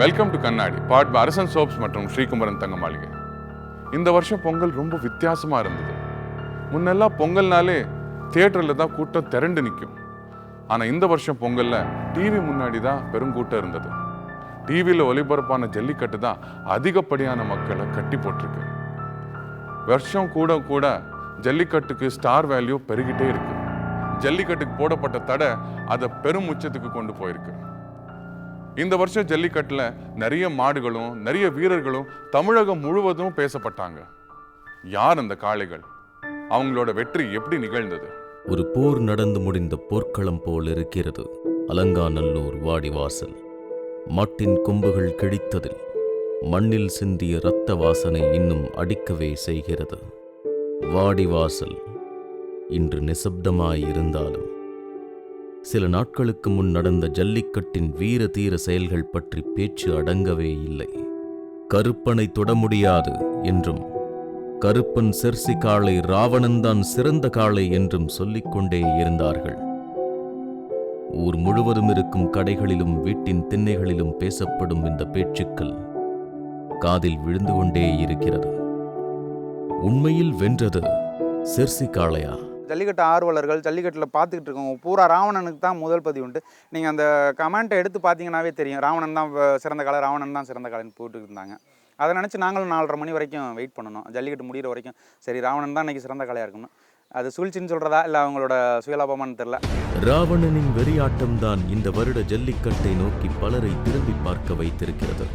Welcome to கண்ணாடி பாட் அரசன் soaps மற்றும் ஸ்ரீகுமரன் தங்க மாளிகை இந்த வருஷம் பொங்கல் ரொம்ப வித்தியாசமாக இருந்தது. முன்னெல்லாம் பொங்கல்னாலே தியேட்டரில் தான் கூட்டம் திரண்டு நிற்கும். ஆனால் இந்த வருஷம் பொங்கலில் டிவி முன்னாடி தான் பெருங்கூட்டம் இருந்தது. டிவியில் ஒளிபரப்பான ஜல்லிக்கட்டு தான் அதிகப்படியான மக்களை கட்டி போட்டிருக்கு. வருஷம் கூட கூட ஜல்லிக்கட்டுக்கு ஸ்டார் வேல்யூ பெருகிட்டே இருக்கு. ஜல்லிக்கட்டுக்கு போடப்பட்ட தடை அதை பெரும் உச்சத்துக்கு கொண்டு போயிருக்கு. இந்த வருஷம் ஜல்லிக்கட்டில் நிறைய மாடுகளும் நிறைய வீரர்களும் தமிழகம் முழுவதும் பேசப்பட்டாங்க. யார் அந்த காளைகள்? அவங்களோட வெற்றி எப்படி நிகழ்ந்தது? ஒரு போர் நடந்து முடிந்த போர்க்களம் போல் இருக்கிறது அலங்காநல்லூர் வாடிவாசல். மாட்டின் கொம்புகள் கிழித்ததில் மண்ணில் சிந்திய இரத்த வாசனை இன்னும் அடிக்கவே செய்கிறது. வாடிவாசல் இன்று நிசப்தமாய் இருந்தாலும் சில நாட்களுக்கு முன் நடந்த ஜல்லிக்கட்டின் வீர தீர செயல்கள் பற்றி பேச்சு அடங்கவே இல்லை. கருப்பனை தொட முடியாது என்றும் கருப்பன் செர்சி காளை ராவணன்தான் சிறந்த காளை என்றும் சொல்லிக்கொண்டே இருந்தார்கள். ஊர் முழுவதும் இருக்கும் கடைகளிலும் வீட்டின் திண்ணைகளிலும் பேசப்படும் இந்த பேச்சுக்கள் காதில் விழுந்து கொண்டே இருக்கிறது. உண்மையில் வென்றது செர்சி காளையா? ஜல்லிக்கட்டு ஆர்வலர்கள் ஜல்லிக்கட்டில் பார்த்துக்கிட்டு இருக்கவங்க பூரா ராவணனுக்கு தான் முதல் பதிவு உண்டு. நீங்கள் அந்த கமெண்ட்டை எடுத்து பார்த்தீங்கன்னாவே தெரியும். ராவணன் தான் சிறந்த காலை ராவணன் தான் சிறந்த காலைன்னு போட்டுட்டு இருந்தாங்க. அதை நினச்சி நாங்களும் நாலரை மணி வரைக்கும் வெயிட் பண்ணணும். ஜல்லிக்கட்டு முடிகிற வரைக்கும். சரி ராவணன் தான் இன்றைக்கி சிறந்த கலையாக இருக்கணும் அது சூழ்ச்சின்னு சொல்கிறதா இல்லை அவங்களோட சுயலாபமானு தெரில ராவணனின் வெறியாட்டம்தான் இந்த வருட ஜல்லிக்கட்டை நோக்கி பலரை திரும்பி பார்க்க வைத்திருக்கிறது.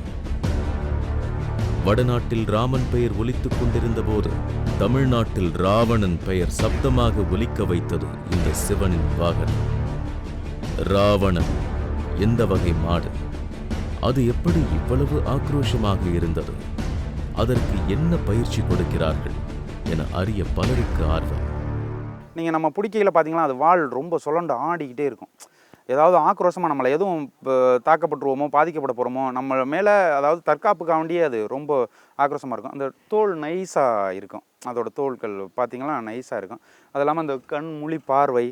வடநாட்டில் ராமன் பெயர் ஒலித்துக் கொண்டிருந்த போது தமிழ்நாட்டில் ராவணன் பெயர் சப்தமாக ஒலிக்க வைத்தது இந்த சிவனின் வாகனம். ராவணன் எந்த வகை மாடு? அது எப்படி இவ்வளவு ஆக்ரோஷமாக இருந்தது? அதற்கு என்ன பயிற்சி கொடுக்கிறார்கள் என அறிய பலருக்கு ஆர்வம். நீங்கள் நம்ம பிடிக்கையில் பார்த்தீங்கன்னா அது வால் ரொம்ப சுழண்டு ஆடிக்கிட்டே இருக்கும். ஏதாவது ஆக்ரோஷமாக நம்மளை எதுவும் இப்போ தாக்கப்பட்டுருவோமோ பாதிக்கப்பட போகிறோமோ நம்ம மேலே அதாவது தற்காப்புக்காண்டியே அது ரொம்ப ஆக்ரோஷமாக இருக்கும். அந்த தோல் நைஸாக இருக்கும். அதோட தோள்கள் பார்த்திங்கன்னா நைஸாக இருக்கும். அது இல்லாமல் அந்த கண் முழி பார்வை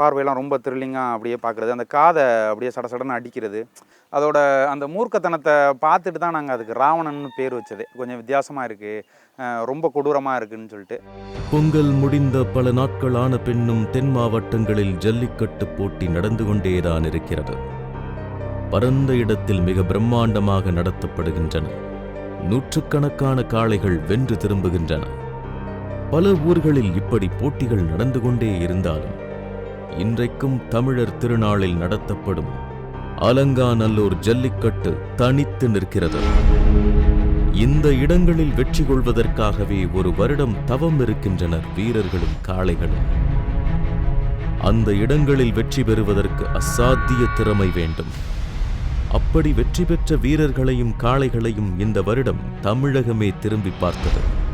பார்வையெல்லாம் ரொம்ப த்ரில்லிங்காக அப்படியே பார்க்குறது. அந்த காதை அப்படியே சட சடன்னு அடிக்கிறது. அதோட அந்த மூர்க்கத்தனத்தை பார்த்துட்டு தான் நாங்கள் அதுக்கு ராவணன்னு பேர் வச்சது. கொஞ்சம் வித்தியாசமாக இருக்குது ரொம்ப கொடூரமாக இருக்குன்னு சொல்லிட்டு. பொங்கல் முடிந்த பல நாட்களான பின்னும் தென் மாவட்டங்களில் ஜல்லிக்கட்டு போட்டி நடந்து கொண்டேதான் இருக்கிறது. பரந்த இடத்தில் மிக பிரம்மாண்டமாக நடத்தப்படுகின்றன. நூற்றுக்கணக்கான காளைகள் வென்று திரும்புகின்றன. பல ஊர்களில் இப்படி போட்டிகள் நடந்து கொண்டே இருந்தாலும் இன்றைக்கும் தமிழர் திருநாளில் நடத்தப்படும் அலங்காநல்லூர் ஜல்லிக்கட்டு தனித்து நிற்கிறது. இந்த இடங்களில் வெற்றி கொள்வதற்காகவே ஒரு வருடம் தவம் இருக்கின்றனர் வீரர்களும் காளைகளும். அந்த இடங்களில் வெற்றி பெறுவதற்கு அசாத்திய திறமை வேண்டும். அப்படி வெற்றி பெற்ற வீரர்களையும் காளைகளையும் இந்த வருடம் தமிழகமே திரும்பி பார்த்தது.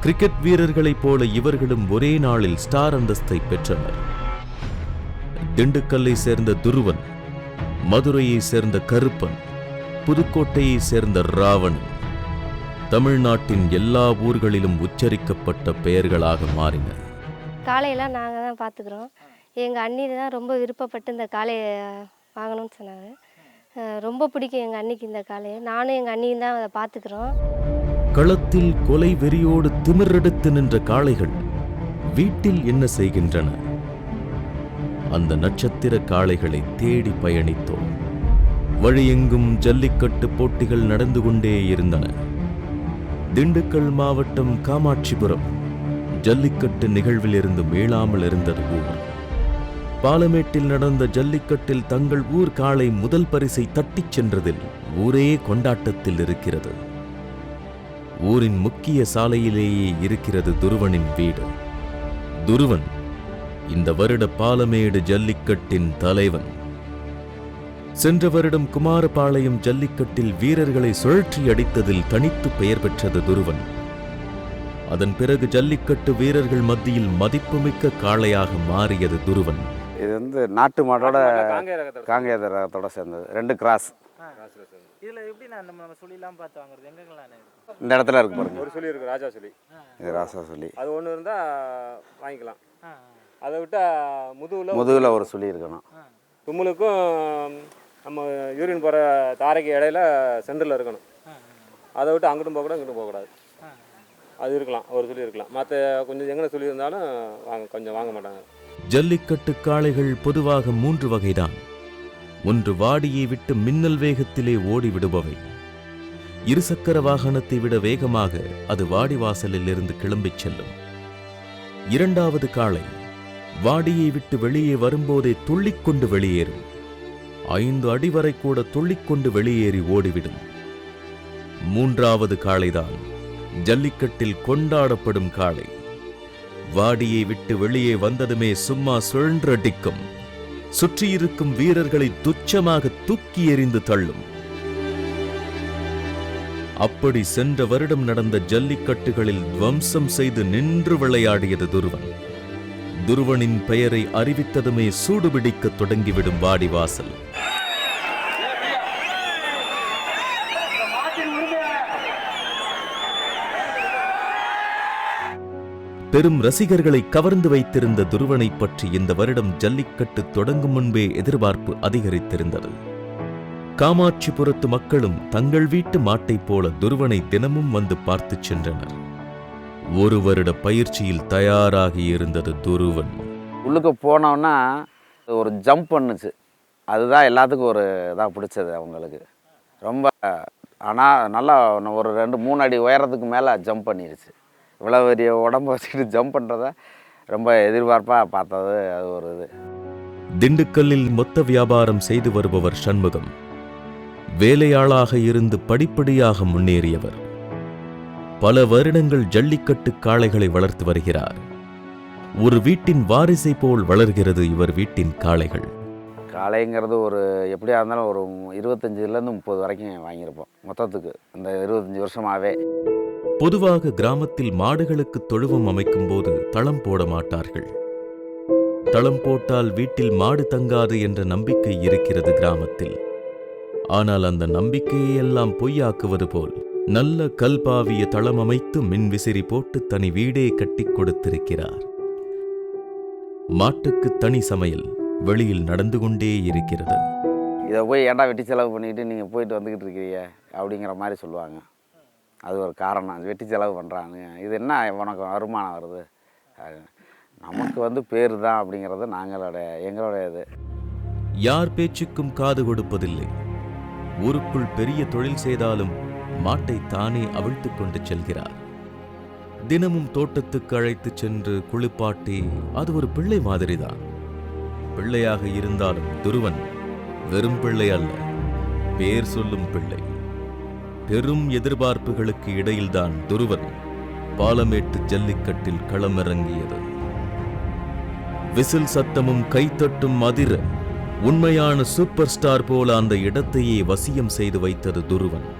கிரிக்கெட் வீரர்களைப் போல இவர்களும் ஒரே நாளில் ஸ்டார் அந்தஸ்தை பெற்றனர். திண்டுக்கல்லை சேர்ந்த துருவன் மதுரையை சேர்ந்த கருப்பன் புதுக்கோட்டையை சேர்ந்த ராவணன் தமிழ்நாட்டின் எல்லா ஊர்களிலும் உச்சரிக்கப்பட்ட பெயர்களாக மாறின. காளையெல்லாம் நாங்கள் தான் பார்த்துக்குறோம் எங்கள் அண்ணி தான் ரொம்ப விருப்பப்பட்டு இந்த காளையை வாங்கணும்னு சொன்னாங்க. ரொம்ப பிடிக்கும் எங்கள் அண்ணிக்கு இந்த காளையை. நானும் எங்கள் அண்ணியும் தான் அதை பார்த்துக்குறோம் களத்தில் கொலை வெறியோடு திமிரெடுத்து நின்ற காளைகள் வீட்டில் என்ன செய்கின்றன? அந்த நட்சத்திர காளைகளை தேடி பயணித்தோம். வழியெங்கும் ஜல்லிக்கட்டு போட்டிகள் நடந்து கொண்டே இருந்தன. திண்டுக்கல் மாவட்டம் காமாட்சிபுரம் ஜல்லிக்கட்டு நிகழ்விலிருந்து மீளாமல் இருந்தது ஊர். பாலமேட்டில் நடந்த ஜல்லிக்கட்டில் தங்கள் ஊர் காளை முதல் பரிசை தட்டிச் சென்றதில் ஊரே கொண்டாட்டத்தில் இருக்கிறது. ஊரின் முக்கிய சாலையிலேயே இருக்கிறது துருவனின் வீடு. துருவன் இந்த வருட பாலமேடு ஜல்லிக்கட்டின் தலைவன். சென்ற வருடம் குமாரபாளையம் ஜல்லிக்கட்டில் வீரர்களை சுழற்றி அடித்ததில் தனித்து பெயர் பெற்றது துருவன். அதன் பிறகு ஜல்லிக்கட்டு வீரர்கள் மத்தியில் மதிப்புமிக்க காளையாக மாறியது துருவன். இது வந்து நாட்டு மாடோட காங்கேய ரகத்தோட சேர்ந்தது. ரெண்டு கிராஸ் இதில் எப்படி நான் நம்ம சொல்லிலாம் பார்த்து வாங்குறது? எங்கெங்களாண்ணே இந்த இடத்துல இருக்கு பாருங்க. ஒரு சொல்லி இருக்கு ராஜா சொல்லி இது ராசா சொல்லி அது ஒன்று இருந்தால் வாங்கிக்கலாம். அதை விட்டா முதுகுல முதுகில் ஒரு சொல்லி இருக்கணும். தும்முலுக்கும் நம்ம யூரின் போகிற தாரைக்கு இடையில சென்டரில் இருக்கணும். அதை விட்டு அங்கிட்டும் போகக்கூடாது இங்கிட்டும் போகக்கூடாது. அது இருக்கலாம் ஒரு சொல்லி இருக்கலாம். மற்ற கொஞ்சம் எங்கே சொல்லியிருந்தாலும் வாங்க கொஞ்சம் வாங்க மாட்டாங்க. ஜல்லிக்கட்டு காளைகள் பொதுவாக மூன்று வகைதான். ஒன்று வாடியை விட்டு மின்னல் வேகத்திலே ஓடி விடுபவை. இருசக்கர வாகனத்தை விட வேகமாக அது வாடிவாசலில் இருந்து கிளம்பிச் செல்லும். இரண்டாவது காளை வாடியை விட்டு வெளியே வரும்போதே துள்ளிக்கொண்டு வெளியேறும் ஐந்து அடி வரை கூட துள்ளிக்கொண்டு வெளியேறி ஓடிவிடும். மூன்றாவது காளைதான் ஜல்லிக்கட்டில் கொண்டாடப்படும் காளை. வாடியை விட்டு வெளியே வந்ததுமே சும்மா சுழன்றடிக்கும் சுற்றியிருக்கும் வீரர்களை துச்சமாக தூக்கி எறிந்து தள்ளும். அப்படி சென்ற வருடம் நடந்த ஜல்லிக்கட்டுகளில் துவம்சம் செய்து நின்று விளையாடியது துருவன். துருவனின் பெயரை அறிவித்ததுமே சூடுபிடிக்க தொடங்கிவிடும் வாடிவாசல். பெரும் ரசிகர்களை கவர்ந்து வைத்திருந்த துருவனை பற்றி இந்த வருடம் ஜல்லிக்கட்டு தொடங்கும் முன்பே எதிர்பார்ப்பு அதிகரித்திருந்தது. காமாட்சிபுரத்து மக்களும் தங்கள் வீட்டு மாட்டைப் போல துருவனை தினமும் வந்து பார்த்துச் சென்றனர். ஒரு வருட பயிற்சியில் தயாராகி இருந்தது துருவன். உள்ளுக்கு போனோன்னா ஒரு ஜம்ப் பண்ணுச்சு. அதுதான் எல்லாத்துக்கும் ஒரு இதாக பிடிச்சது அவங்களுக்கு. ரொம்ப ஆனால் நல்லா ஒரு ரெண்டு மூணு அடி உயரத்துக்கு மேலே ஜம்ப் பண்ணிருச்சு. இவ்வளோ பெரிய உடம்ப வச்சுக்கிட்டு ஜம்ப் பண்ணுறத ரொம்ப எதிர்பார்ப்பாக பார்த்தது அது ஒரு இது. திண்டுக்கல்லில் மொத்த வியாபாரம் செய்து வருபவர் சண்முகம். வேலையாளாக இருந்து படிப்படியாக முன்னேறியவர். பல வருடங்கள் ஜல்லிக்கட்டு காளைகளை வளர்த்து வருகிறார். ஒரு வீட்டின் வாரிசை போல் வளர்கிறது இவர் வீட்டின் காளைகள். காளைங்கிறது ஒரு எப்படியா இருந்தாலும் ஒரு இருபத்தஞ்சிலேருந்து முப்பது வரைக்கும் வாங்கியிருப்போம் மொத்தத்துக்கு. இந்த இருபத்தஞ்சி வருஷமாகவே பொதுவாக கிராமத்தில் மாடுகளுக்கு தொழுவம் அமைக்கும்போது தளம் போட மாட்டார்கள். தளம் போட்டால் வீட்டில் மாடு தங்காது என்ற நம்பிக்கை இருக்கிறது கிராமத்தில். ஆனால் அந்த நம்பிக்கையை எல்லாம் பொய்யாக்குவது போல் நல்ல கல்பாவிய தளம் அமைத்து மின் விசிறி போட்டு தனி வீடே கட்டிக் கொடுத்திருக்கிறார். மாட்டுக்கு தனி சமையல் வெளியில் நடந்து கொண்டே இருக்கிறது. இதை போய் ஏன்டா வெட்டி செலவு பண்ணிக்கிட்டு நீங்கள் போயிட்டு வந்துக்கிட்டு இருக்கிறீங்க? அப்படிங்கிற மாதிரி சொல்லுவாங்க. அது ஒரு காரணம். வெட்டி செலவு பண்ணுறாங்க இது என்ன உனக்கு வருமானம் வருது? நமக்கு வந்து பேர் தான் அப்படிங்கிறது நாங்களோட எங்களுடைய இது யார் பேச்சுக்கும் காது கொடுப்பதில்லை. ஊருக்குள் பெரிய தொழில் செய்தாலும் மாட்டை தானே அவிழ்த்துக் கொண்டு செல்கிறார். தினமும் தோட்டத்துக்கு அழைத்துச் சென்று குளிப்பாட்டி அது ஒரு பிள்ளை மாதிரிதான். பிள்ளையாக இருந்தாலும் துருவன் வெறும் பிள்ளை அல்ல பேர் சொல்லும் பிள்ளை. பெரும் எதிர்பார்ப்புகளுக்கு இடையில்தான் துருவன் பாலமேட்டு ஜல்லிக்கட்டில் களமிறங்கியது. விசில் சத்தமும் கைத்தட்டும் அதிர உண்மையான சூப்பர் ஸ்டார் போல அந்த இடத்தையே வசியம் செய்து வைத்தது துருவன்.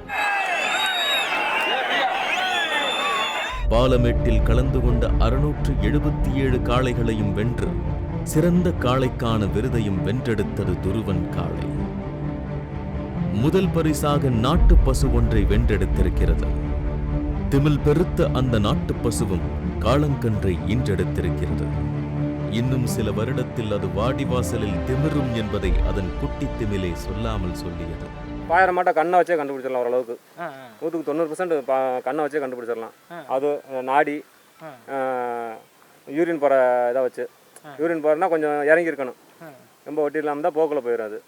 பாலமேட்டில் கலந்து கொண்ட அறுநூற்று எழுபத்தி ஏழு காளைகளையும் வென்று சிறந்த காளைக்கான விருதையும் வென்றெடுத்தது துருவன் காளை. முதல் பரிசாக நாட்டு பசு ஒன்றை வென்றெடுத்திருக்கிறது. திமில் பெருத்த அந்த நாட்டு பசுவும் காளங்கன்றை ஈன்றெடுத்திருக்கிறது. இன்னும் சில வருடத்தில் அது வாடிவாசலில் திமிரும் என்பதை அதன் குட்டி திமிலே சொல்லாமல் சொல்லியது. பாயிரம் மாட்டை கண்ணை வச்சே கண்டுபிடிச்சிடலாம் ஓரளவுக்கு. நூற்றுக்கு தொண்ணூறு பர்சன்ட் கண்ணை வச்சே கண்டுபிடிச்சிடலாம். அது நாடி. யூரின் போகிற இதை வச்சு. யூரின் போகிறனா கொஞ்சம் இறங்கி இருக்கணும் ஆ. ரொம்ப ஒட்டி இல்லாமல் தான் போக்கில் போயிடும் அது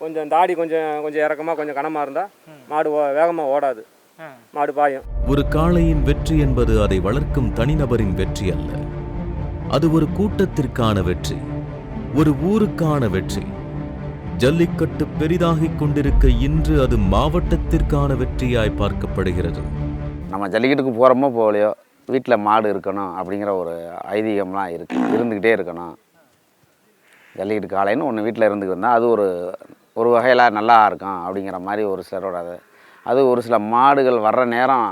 கொஞ்சம் தாடி கொஞ்சம் கொஞ்சம் இறக்கமாக கொஞ்சம் கனமாக இருந்தால் மாடு வேகமாக ஓடாது. மாடு பாயும். ஒரு காளையின் வெற்றி என்பது அதை வளர்க்கும் தனிநபரின் வெற்றி அல்ல. அது ஒரு கூட்டத்திற்கான வெற்றி ஒரு ஊருக்கான வெற்றி. ஜல்லிக்கட்டு பெரிதாகிக் கொண்டிருக்க இன்று அது மாவட்டத்திற்கான வெற்றியாய் பார்க்கப்படுகிறது. நம்ம ஜல்லிக்கட்டுக்கு போகிறோமோ போகலையோ வீட்டில் மாடு இருக்கணும் அப்படிங்கிற ஒரு ஐதீகம்லாம் இருக்குது இருந்துக்கிட்டே இருக்கணும். ஜல்லிக்கட்டு காளைன்னு ஒன்று வீட்டில் இருந்துக்கிட்டு அது ஒரு ஒரு வகையில் நல்லா இருக்கும் அப்படிங்கிற மாதிரி ஒரு சிலரோட அது. அது ஒரு சில மாடுகள் வர்ற நேரம்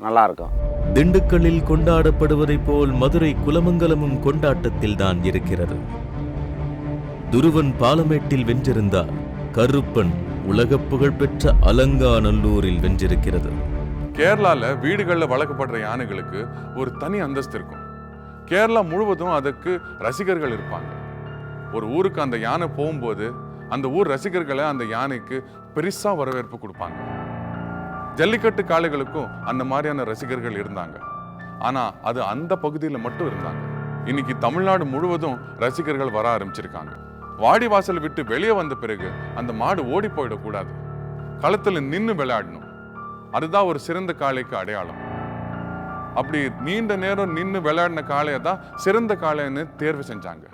நல்லா இருக்கும். திண்டுக்கல்லில் கொண்டாடப்படுவதைப் போல் மதுரை குலமங்கலமும் கொண்டாட்டத்தில் தான் இருக்கிறது. துருவன் பாலமேட்டில் வென்றிருந்தார். கருப்பன் உலகப் புகழ்பெற்ற அலங்காநல்லூரில் வென்றிருக்கிறது. கேரளால வீடுகளில் வளர்க்கப்படுற யானைகளுக்கு ஒரு தனி அந்தஸ்து இருக்கும். கேரளா முழுவதும் அதுக்கு ரசிகர்கள் இருப்பாங்க. ஒரு ஊருக்கு அந்த யானை போகும்போது அந்த ஊர் ரசிகர்களை அந்த யானைக்கு பெருசாக வரவேற்பு கொடுப்பாங்க. ஜல்லிக்கட்டு காளைகளுக்கும் அந்த மாதிரியான ரசிகர்கள் இருந்தாங்க. ஆனால் அது அந்த பகுதியில் மட்டும் இருந்தாங்க. இன்னைக்கு தமிழ்நாடு முழுவதும் ரசிகர்கள் வர ஆரம்பிச்சிருக்காங்க. வாடிவாசல் விட்டு வெளியே வந்த பிறகு அந்த மாடு ஓடி போயிடக்கூடாது. களத்தில் நின்று விளையாடணும். அதுதான் ஒரு சிறந்த காளைக்கு அடையாளம். அப்படி நீண்ட நேரம் நின்று விளையாடின காளையை தான் சிறந்த காளைன்னு தேர்வு செஞ்சாங்க.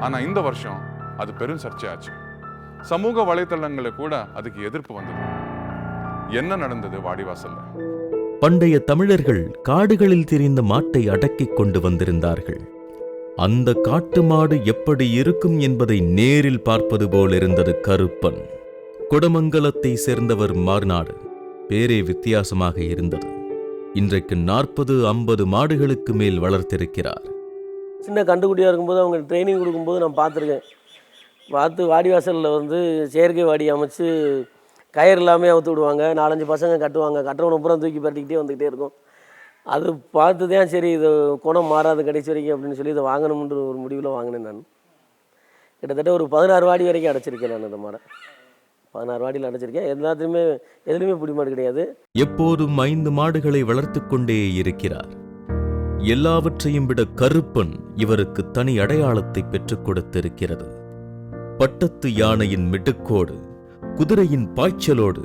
ஆனால் இந்த வருஷம் அது பெரும் சர்ச்சையாச்சு. சமூக வலைத்தளங்களை கூட அதுக்கு எதிர்ப்பு வந்தது. என்ன நடந்தது வாடிவாசல்ல பண்டைய தமிழர்கள் காடுகளில் திரிந்த மாட்டை அடக்கிக் கொண்டு வந்திருந்தார்கள். அந்த காட்டு மாடு எப்படி இருக்கும் என்பதை நேரில் பார்ப்பது போல் இருந்தது கருப்பன். கொடமங்கலத்தை சேர்ந்தவர் மார்நாடு. பேரே வித்தியாசமாக இருந்தது. இன்றைக்கு நாற்பது ஐம்பது மாடுகளுக்கு மேல் வளர்த்திருக்கிறார். சின்ன கண்டுக்குட்டியாக இருக்கும்போது அவங்க ட்ரைனிங் கொடுக்கும்போது நான் பார்த்துருக்கேன். பார்த்து வாடிவாசலில் வந்து செயற்கை வாடி அமைச்சு கயிறு இல்லாமல் அவுத்து விடுவாங்க. நாலஞ்சு பசங்க கட்டுவாங்க. கட்டுறவனை பூரா தூக்கி பரட்டிக்கிட்டே வந்துக்கிட்டே இருக்கும். அது பார்த்து தான் சரி இது குணம் மாறாது கடைசி வரைக்கும் அப்படின்னு சொல்லி இதை வாங்கணும்ன்ற ஒரு முடிவில் வாங்கினேன் நான். கிட்டத்தட்ட ஒரு பதினாறு வாடி வரைக்கும் அடைச்சிருக்கேன் நான் அந்த மாடை. பதினாறு வாடியில் அடைச்சிருக்கேன். எல்லாத்துலேயுமே எதுலேயுமே பிடி மாடு கிடையாது. எப்போதும் ஐந்து மாடுகளை வளர்த்துக் கொண்டே இருக்கிறார். எல்லாவற்றையும் விட கருப்பன் இவருக்கு தனி அடையாளத்தை பெற்றுக் கொடுத்திருக்கிறது. பட்டத்து யானையின் மிடுக்கோடு குதிரையின் பாய்ச்சலோடு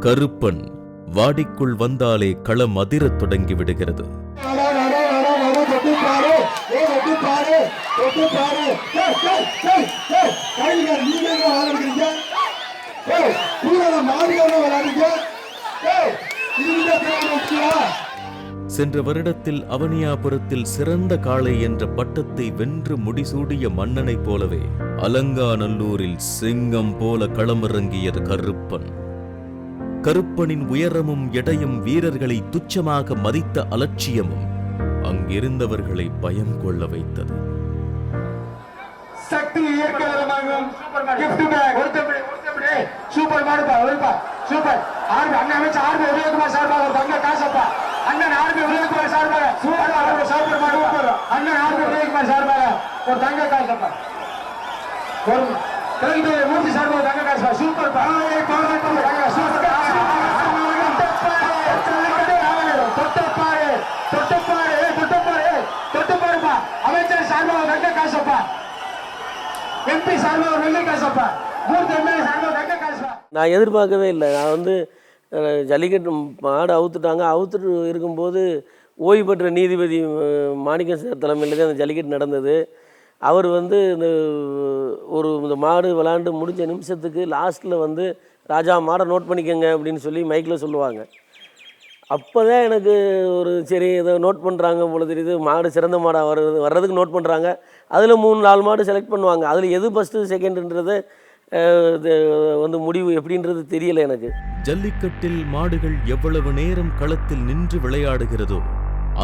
கருப்பன் வாடிக்குள் வந்தாலே களம் அதிரத் தொடங்கி விடுகிறது. சென்ற வருடத்தில் அவனியாபுரத்தில் சிறந்த காளை என்ற பட்டத்தை வென்று முடிசூடிய மன்னனைப் போலவே அலங்காநல்லூரில் சிங்கம் போல களமிறங்கியது கருப்பன். கருப்பனின் உயரமும் எடையும் வீரர்களை துச்சமாக மதித்த அலட்சியமும் அங்கிருந்தவர்களை பயம் கொள்ள வைத்தது. சக்தி சூப்பர் மாடுப்பா ஒருப்பா சூப்பர் அண்ணன் அமைச்சு ஆர்மி உதயகுமார் சார்பாக ஒரு தங்க காசப்பா அண்ணன் ஆர்மி உதயகுமார் சார்பாக சூப்பர் மாடு சூப்பர் மாடு அண்ணன் ஆர்மி உதயகுமார் சார்பாக ஒரு தங்க காசப்பா ஒரு மூர்த்தி சார்பாக தங்க காசப்பா சூப்பர் பா. சூப்பர் நான் எதிர்பார்க்கவே இல்லை. நான் வந்து ஜல்லிக்கட்டு மாடு அவுத்துட்டாங்க. அவுத்துட்டு இருக்கும்போது ஓய்வு பெற்ற நீதிபதி மாணிக்கம் சார் தலைமையில் அந்த ஜல்லிக்கட்டு நடந்தது. அவர் வந்து இந்த ஒரு இந்த மாடு விளாண்டு முடிஞ்ச நிமிஷத்துக்கு லாஸ்ட்டில் வந்து ராஜா மாடை நோட் பண்ணிக்கோங்க அப்படின்னு சொல்லி மைக்கில் சொல்லுவாங்க. அப்போ தான் எனக்கு ஒரு சரி இதை நோட் பண்ணுறாங்க போல தெரியுது. மாடு சிறந்த மாடாக வர்றது வர்றதுக்கு நோட் பண்ணுறாங்க அதில் மூணு நாலு மாடு செலக்ட் பண்ணுவாங்க. அதில் எது ஃபஸ்ட்டு செகண்டுன்றது வந்து முடிவு எப்படின்றது தெரியல எனக்கு. ஜல்லிக்கட்டில் மாடுகள் எவ்வளவு நேரம் களத்தில் நின்று விளையாடுகிறதோ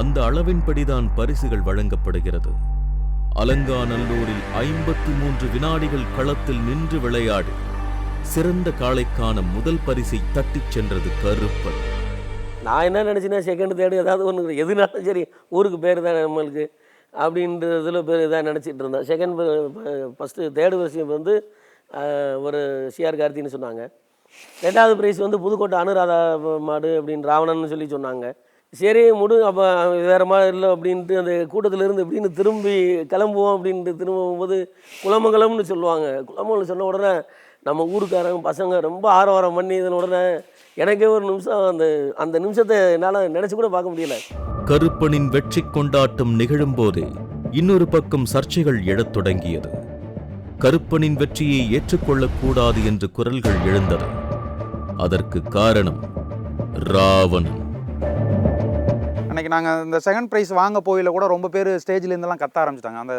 அந்த அளவின்படிதான் பரிசுகள் வழங்கப்படுகிறது. அலங்காநல்லூரில் ஐம்பத்தி மூன்று வினாடிகள் களத்தில் நின்று விளையாடி. சிறந்த காளைக்கான முதல் பரிசை தட்டிச் சென்றது கருப்பன். நான் என்ன நினச்சினா செகண்ட் தேர்டு ஏதாவது ஒன்று எதுனாலும் சரி ஊருக்கு பேர் தான் நம்மளுக்கு. அப்படின்றதுல பேர் இதாக நினச்சிட்டு இருந்தேன். செகண்ட் ஃபஸ்ட்டு தேர்டு விஷயம் வந்து ஒரு சிஆர் கார்த்தின்னு சொன்னாங்க. ரெண்டாவது ப்ரைஸ் வந்து புதுக்கோட்டை அனுராதா மாடு அப்படின்னு ராவணன்னு சொல்லி சொன்னாங்க. சரி முடு அப்போ வேறு மாதிரி இல்லை அப்படின்ட்டு அந்த கூட்டத்திலேருந்து இருந்து திரும்பி கிளம்புவோம் அப்படின்ட்டு திரும்பும்போது குளமங்கலம்னு சொல்லுவாங்க. குளமங்கலம் சொன்ன உடனே நம்ம ஊருக்காரங்க பசங்க ரொம்ப ஆரவாரம் பண்ணி இதன உடனே எனக்கே ஒரு நிமிஷம் அந்த அந்த நிமிஷத்தை என்னால் நினச்சி கூட பார்க்க முடியல. கருப்பனின் வெற்றி கொண்டாட்டம் நிகழும் போதே இன்னொரு பக்கம் சர்ச்சைகள் எழத் தொடங்கியது. கருப்பனின் வெற்றியை ஏற்றுக்கொள்ளக்கூடாது என்று குரல்கள் எழுந்தது. அதற்கு காரணம் ராவணன். அன்னைக்கு நாங்கள் இந்த செகண்ட் ப்ரைஸ் வாங்க போயில கூட ரொம்ப பேர் ஸ்டேஜில் இருந்தெல்லாம் கத்த ஆரம்பிச்சிட்டாங்க. அந்த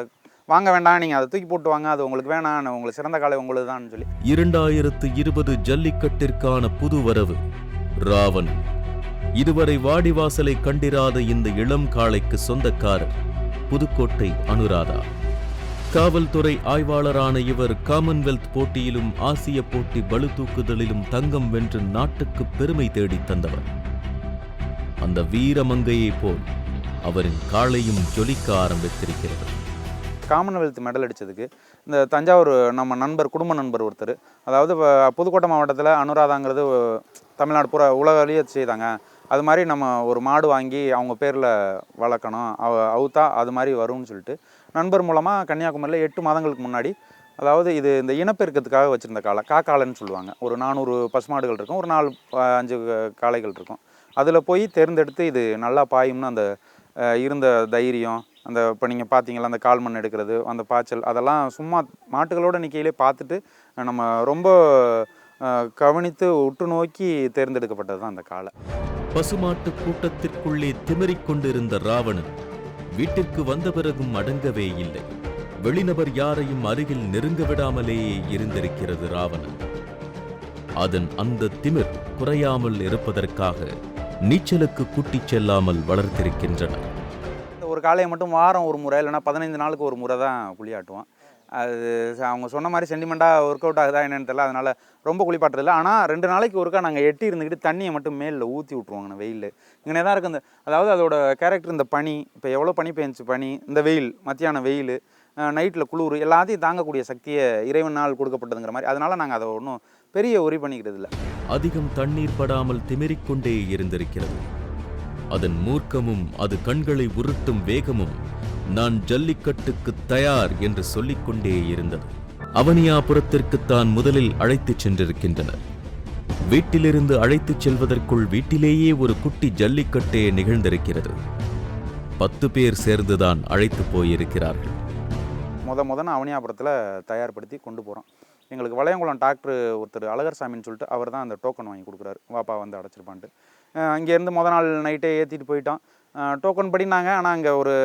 வாங்க வேண்டாம் நீங்கள் அதை தூக்கி போட்டு வாங்க அது உங்களுக்கு வேணாம் உங்களுக்கு சிறந்த காலை உங்களுக்கு தான் சொல்லி. இரண்டாயிரத்து இருபது ஜல்லிக்கட்டிற்கான புது வரவு ராவணன். இதுவரை வாடிவாசலை கண்டிராத இந்த இளம் காளைக்கு சொந்தக்காரர் புதுக்கோட்டை அனுராதா. காவல்துறை ஆய்வாளரான இவர் காமன்வெல்த் போட்டியிலும் ஆசிய போட்டி பளு தூக்குதலிலும் தங்கம் வென்று நாட்டுக்கு பெருமை தேடித் தந்தவர். அந்த வீரமங்கையைப் போல் அவரின் காளையும் ஜொலிக்க ஆரம்பித்திருக்கிறது. காமன்வெல்த் மெடல் அடித்ததுக்கு இந்த தஞ்சாவூர் நம்ம நண்பர் குடும்ப நண்பர் ஒருத்தர். அதாவது புதுக்கோட்டை மாவட்டத்தில் அனுராதாங்கிறது தமிழ்நாடு பூரா உலகிலேயே செய்தாங்க. அது மாதிரி நம்ம ஒரு மாடு வாங்கி அவங்க பேரில் வளர்க்கணும். அவ அவுத்தா அது மாதிரி வரும்னு சொல்லிட்டு நண்பர் மூலமாக கன்னியாகுமரியில் எட்டு மாதங்களுக்கு முன்னாடி அதாவது இது இந்த இனப்பெருக்கத்துக்காக வச்சுருந்த காளை காக்காளைன்னு சொல்லுவாங்க. ஒரு நானூறு பசுமாடுகள் இருக்கும் ஒரு நாலு அஞ்சு காளைகள் இருக்கும். அதில் போய் தேர்ந்தெடுத்து இது நல்லா பாயும்னு அந்த இருந்த தைரியம் அந்த இப்போ நீங்கள் பார்த்தீங்களா அந்த கால் மண் எடுக்கிறது அந்த பாய்ச்சல் அதெல்லாம் சும்மா மாட்டுகளோட நிற்கையிலே பார்த்துட்டு நம்ம ரொம்ப கவனித்து உற்று நோக்கி தேர்ந்தெடுக்கப்பட்டது தான் அந்த காலை பசுமாட்டு கூட்டத்திற்குள்ளே திமறிக் கொண்டிருந்த ராவணன் வீட்டிற்கு வந்த பிறகும் அடங்கவே இல்லை. வெளிநபர் யாரையும் அருகில் நெருங்க விடாமலேயே இருந்திருக்கிறது ராவணன். அதன் அந்த திமிர் குறையாமல் இருப்பதற்காக நீச்சலுக்கு கூட்டிச் செல்லாமல் வளர்த்திருக்கின்றனர் இந்த ஒரு காலையை மட்டும் வாரம் ஒரு முறை இல்லைன்னா பதினைந்து நாளுக்கு ஒரு முறை தான் குளியாட்டுவான். அது அவங்க சொன்ன மாதிரி சென்டிமெண்ட்டாக ஒர்க் அவுட் ஆகுதா என்னென்னு தெரியல. அதனால் ரொம்ப குளிப்பாட்டுறதில்ல ஆனால் ரெண்டு நாளைக்கு ஒருக்கா நாங்கள் எட்டி இருந்துக்கிட்டு தண்ணியை மட்டும் மேலில் ஊற்றி விட்ருவாங்க வெயில் இங்கே தான் இருக்குது இந்த அதாவது அதோட கேரக்டர் இந்த பனி இப்போ எவ்வளோ பனி பெஞ்சு பனி இந்த வெயில் மத்தியான வெயில் நைட்டில் குளிர் எல்லாத்தையும் தாங்கக்கூடிய சக்தியை இறைவனால் கொடுக்கப்பட்டதுங்கிற மாதிரி. அதனால் நாங்கள் அதை ஒன்றும் பெரிய உரி பண்ணிக்கிறது இல்லை அதிகம் தண்ணீர் படாமல் திமிரிக்கொண்டே இருந்திருக்கிறது. அதன் மூர்க்கமும் அது கண்களை உருட்டும் வேகமும் நான் ஜல்லிக்கட்டுக்கு தயார் என்று சொல்லிக்கொண்டே இருந்தது. அவனியாபுரத்திற்கு தான் முதலில் அழைத்துச் சென்றிருக்கின்றனர். வீட்டிலிருந்து அழைத்துச் செல்வதற்குள் வீட்டிலேயே ஒரு குட்டி ஜல்லிக்கட்டே நிகழ்ந்திருக்கிறது. பத்து பேர் சேர்ந்துதான் அழைத்து போயிருக்கிறார்கள். முத முதன்னு அவனியாபுரத்தில் தயார்படுத்தி கொண்டு போகிறோம் எங்களுக்கு வளையங்குளம் டாக்டர் ஒருத்தர் அழகர் சாமின்னு சொல்லிட்டு அவர் தான் அந்த டோக்கன் வாங்கி கொடுக்குறாரு. வாப்பா வந்து அடைச்சிருப்பான்ட்டு. அங்கேருந்து முத நாள் நைட்டே ஏற்றிட்டு போயிட்டோம் டோக்கன் படினாங்க ஆனால் அங்கே ஒரு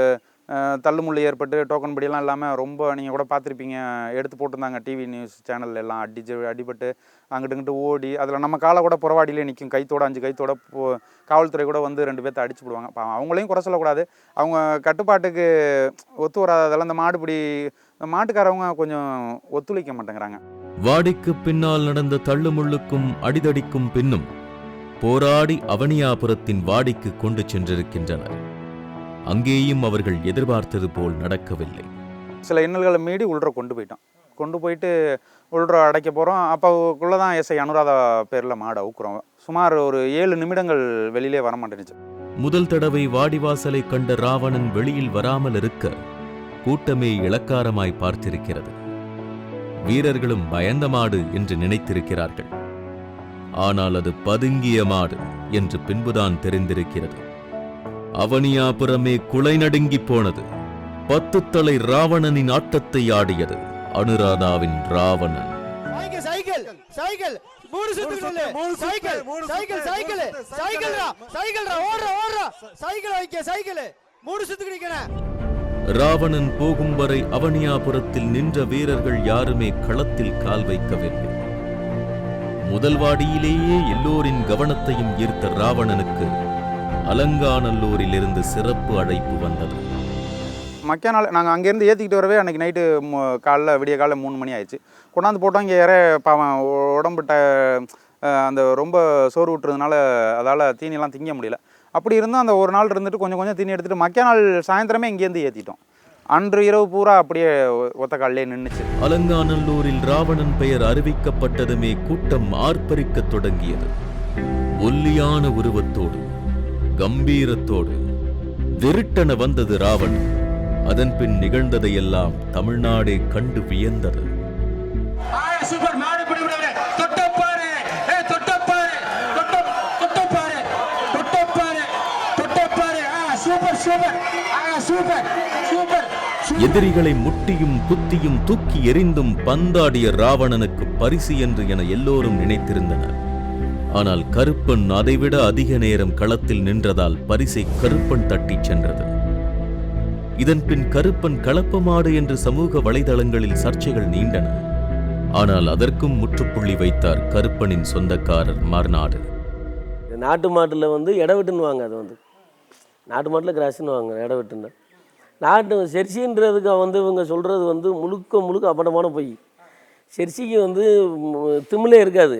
தள்ளுமுள்ளு ஏற்பட்டு டோக்கன் படியெல்லாம் இல்லாமல் ரொம்ப நீங்கள் கூட பார்த்துருப்பீங்க. எடுத்து போட்டிருந்தாங்க டிவி நியூஸ் சேனல் எல்லாம். அடிச்சு அடிபட்டு அங்கிட்டு இங்கிட்டு ஓடி அதில் நம்ம காலை கூட புறவாடியிலே நிற்கும் கைத்தோட அஞ்சு கைத்தோட போ காவல்துறை கூட வந்து ரெண்டு பேர்த்த அடிச்சு விடுவாங்க அவங்களையும் குறை சொல்லக்கூடாது. அவங்க கட்டுப்பாட்டுக்கு ஒத்து வராததெல்லாம் இந்த மாடுபிடி இந்த மாட்டுக்காரவங்க கொஞ்சம் ஒத்துழைக்க மாட்டேங்கிறாங்க. வாடிக்கு பின்னால் நடந்த தள்ளுமுள்ளுக்கும் அடிதடிக்கும் பின்னும் போராடி அவனியாபுரத்தின் வாடிக்கு கொண்டு சென்றிருக்கின்றனர். அங்கேயும் அவர்கள் எதிர்பார்த்தது போல் நடக்கவில்லை. சில இன்னல்களை மீறி உள்ற கொண்டு போயிட்டோம் கொண்டு போயிட்டு உள்ற அடைக்க போகிறோம் அப்போக்குள்ளே தான் எஸ்ஐ அனுராதா பேரில் மாடு அவுக்குறோம். சுமார் ஒரு ஏழு நிமிடங்கள் வெளியிலே வர மாட்டேனுச்சு முதல் தடவை வாடிவாசலை கண்ட ராவணன் வெளியில் வராமல் இருக்க கூட்டமே இளக்காரமாய் பார்த்திருக்கிறது. வீரர்களும் பயந்த மாடு என்று நினைத்திருக்கிறார்கள். ஆனால் அது பதுங்கிய மாடு என்று பின்புதான் தெரிந்திருக்கிறது. அவனியாபுரமே குலை நடுங்கிப் போனது. பத்து தலை ராவணனின் ஆட்டத்தை ஆடியது அனுராதாவின் ராவணன். Cycle cycle cycle. மூணு சுத்துக்கு நில்லு சைக்கிள் சைக்கிள் சைக்கிள். சைக்கிள்ரா சைக்கிள்ரா ஓடுறா ஓடுறா. சைக்கிள் வைக்க சைக்கிள். மூணு சுத்துக்கு நிக்கிறேன் ராவணன் போகும் வரை அவனியாபுரத்தில் நின்ற வீரர்கள் யாருமே களத்தில் கால் வைக்கவில்லை. முதல் வாடியிலேயே எல்லோரின் கவனத்தையும் ஈர்த்த ராவணனுக்கு அலங்காநல்லூரிலிருந்து சிறப்பு அழைப்பு வந்தது. மக்கா நாள் நாங்கள் அங்கேருந்து ஏற்றிக்கிட்டு வரவே அன்றைக்கி நைட்டு காலைல விடிய காலைல மூணு மணி ஆயிடுச்சு. கொண்டாந்து போட்டோம் இங்கே இற பாவம் உடம்பு ட அந்த ரொம்ப சோறு விட்டுறதுனால அதால் தீனிலாம் திங்க முடியல. அப்படி இருந்தும் அந்த ஒரு நாள் இருந்துட்டு கொஞ்சம் கொஞ்சம் தீனி எடுத்துகிட்டு மக்கா நாள் சாயந்தரமே இங்கேருந்து ஏற்றிட்டோம் அன்று இரவு பூரா அப்படியே ஒத்த காலிலே நின்றுச்சு அலங்காநல்லூரில் ராவணன் பெயர் அறிவிக்கப்பட்டதுமே கூட்டம் ஆர்ப்பரிக்கத் தொடங்கியது. ஒல்லியான உருவத்தோடு. கம்பீரத்தோடு. விருட்டென வந்தது ராவணன் அதன் பின் நிகழ்ந்ததையெல்லாம் தமிழ்நாடே கண்டு வியந்தது. எதிரிகளை முட்டியும் குத்தியும் தூக்கி எறிந்தும் பந்தாடிய ராவணனுக்கு பரிசு என்று என எல்லோரும் நினைத்திருந்தனர். ஆனால் கருப்பன் அதைவிட அதிக நேரம் களத்தில் நின்றதால் பரிசை கருப்பன் தட்டிச் சென்றது. இதன் பின் கருப்பன் களப்பமாடு என்று சமூக வலைதளங்களில் சர்ச்சைகள் நீண்டன. ஆனால் அதற்கும் முற்றுப்புள்ளி வைத்தார் கருப்பனின் சொந்தக்காரர் மறுநாடு. நாட்டு மாட்டில் வந்து இடவெட்டுன்னுவாங்க அது வந்து. நாட்டு மாட்டில் கிராஸ்னுவாங்க இடவெட்டுன்னு நாட்டு செர்சின்றதுக்கு வந்து இவங்க சொல்கிறது வந்து முழுக்க முழுக்க அப்படமான பொய். செர்சிக்கு வந்து திமிலே இருக்காது.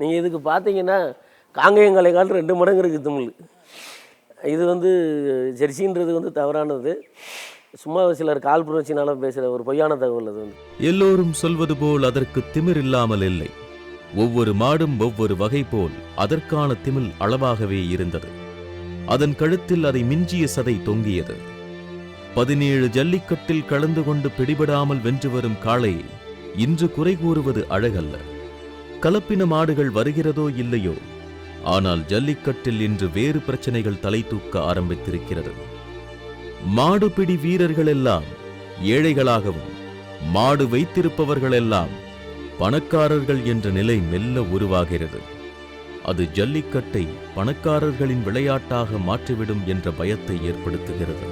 நீங்கள் இதுக்கு பார்த்தீங்கன்னா காங்கேயங்கலை காலத்தில் ரெண்டு மடங்கு இருக்குது தமிழ். இது வந்து ஜெர்சின்றது வந்து தவறானது. சும்மா சிலர் கால் காழ்ப்புணர்ச்சினால பேசுகிற ஒரு பொய்யான தகவல் அது வந்து. எல்லோரும் சொல்வது போல் அதற்கு திமிர் இல்லாமல் இல்லை. ஒவ்வொரு மாடும் ஒவ்வொரு வகை போல் அதற்கான திமில் அளவாகவே இருந்தது. அதன் கழுத்தில் அதை மிஞ்சிய சதை தொங்கியது. பதினேழு ஜல்லிக்கட்டில் கலந்து கொண்டு பிடிபடாமல் வென்று வரும் காளையை இன்று குறை கூறுவது அழகல்ல. கலப்பின மாடுகள் வருகிறதோ இல்லையோ? ஆனால் ஜல்லிக்கட்டில் இன்று வேறு பிரச்சனைகள் தலை தூக்க ஆரம்பித்திருக்கிறது. மாடுபிடி வீரர்கள் எல்லாம் ஏழைகளாகவும் மாடு வைத்திருப்பவர்களெல்லாம் பணக்காரர்கள் என்ற நிலை மெல்ல உருவாகிறது. அது ஜல்லிக்கட்டை பணக்காரர்களின் விளையாட்டாக மாற்றிவிடும் என்ற பயத்தை ஏற்படுத்துகிறது.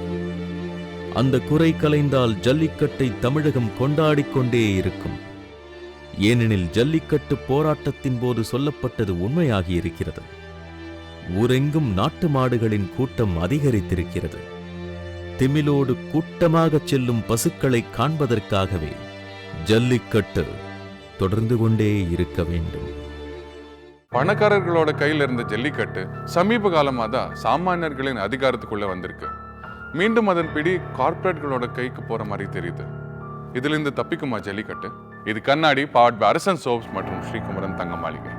அந்த குறை கலைந்தால் ஜல்லிக்கட்டை தமிழகம் கொண்டாடிக்கொண்டே இருக்கும். ஏனெனில் ஜல்லிக்கட்டு போராட்டத்தின் போது சொல்லப்பட்டது உண்மையாகி இருக்கிறது ஊரெங்கும் நாட்டு மாடுகளின் கூட்டம் அதிகரித்திருக்கிறது. திமிலோடு கூட்டமாகச் செல்லும் பசுக்களை காண்பதற்காகவே ஜல்லிக்கட்டு தொடர்ந்து கொண்டே இருக்க வேண்டும். பணக்காரர்களோட கையில இருந்த ஜல்லிக்கட்டு சமீப காலமாக தான் சாமானியர்களின் அதிகாரத்துக்குள்ள வந்திருக்கு. மீண்டும் அதன் பிடி கார்ப்பரேட்களோட கைக்கு போற மாதிரி தெரியுது. இதுல இருந்து தப்பிக்குமா ஜல்லிக்கட்டு? இது கண்ணாடி பவர்ட் அரசன் சோப்ஸ் மற்றும் ஸ்ரீகுமரன் தங்க மாளிகை